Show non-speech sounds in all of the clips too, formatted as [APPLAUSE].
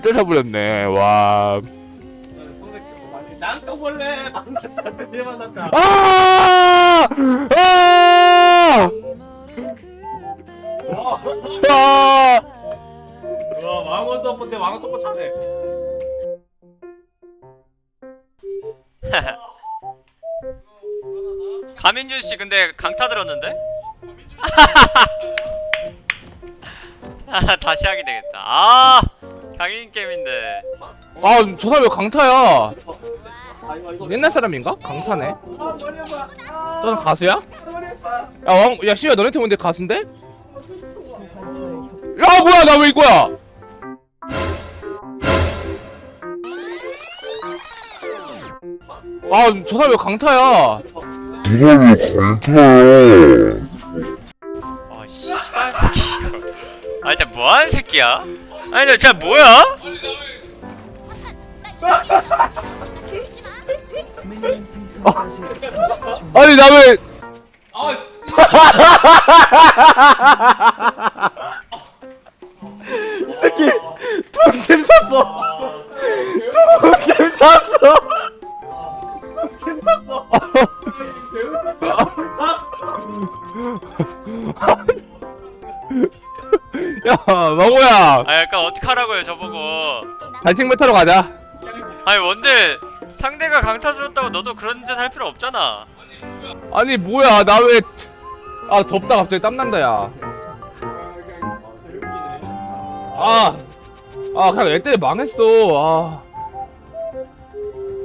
쫓아버렸네 와 낭떠벌레 만났다 드디어 만났다 아! 아! 아! 와 왕원 서포트 왕원 서포트 차네 [LAUGHS] 가민준 씨 근데 강타 들었는데? 아, 다시 하게 되겠다. 아, 강인 게임인데. 아, 저 사람 왜 강타야? 옛날 사람인가? 강타네. 저는 가수야? 야, 왕, 야, 씨야, 너네 팀인데 가수인데? 야, 뭐야, 나 왜 이거야? 아, 저 사람 왜 강타야? 아, 씨발 새끼. 아, 진짜 뭐하는 새끼야? 아니, 나 진짜 뭐야? 미니언 생성까지 30초. 아니, 나 왜, 아 씨 이 새끼, 돈냄 샀어. 돈냄 샀어. 야, 망호야. 아, 약간 어떡하라고요, 저보고. 단식 메타로 가자. 아니, 뭔데 상대가 강타 들었다고 너도 그런 짓 할 필요 없잖아. 아니, 뭐야, 나 왜. 아, 덥다, 갑자기 땀난다, 야. 아, 아, 그냥 애 때문에 망했어. 아.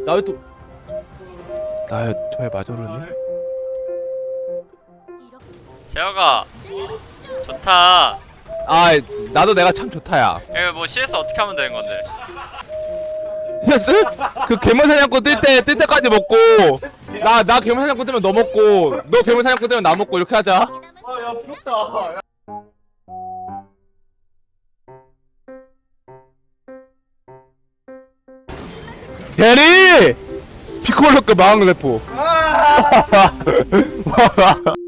나 왜 또. 나왜 저에 맞으러네? 재혁아, 좋다. 아, 나도 내가 참 좋다야. 이거 뭐 CS 어떻게 하면 되는 건데? PS? 그 괴물 사냥꾼 뜰 때, 뜰 때까지 먹고, 나, 나 괴물 사냥꾼 뜨면 너 먹고, 너 괴물 사냥꾼 뜨면 나 먹고, 이렇게 하자. 아야 부럽다 야. 대리! 피콜로크 마왕 대포. 아 [LAUGHS]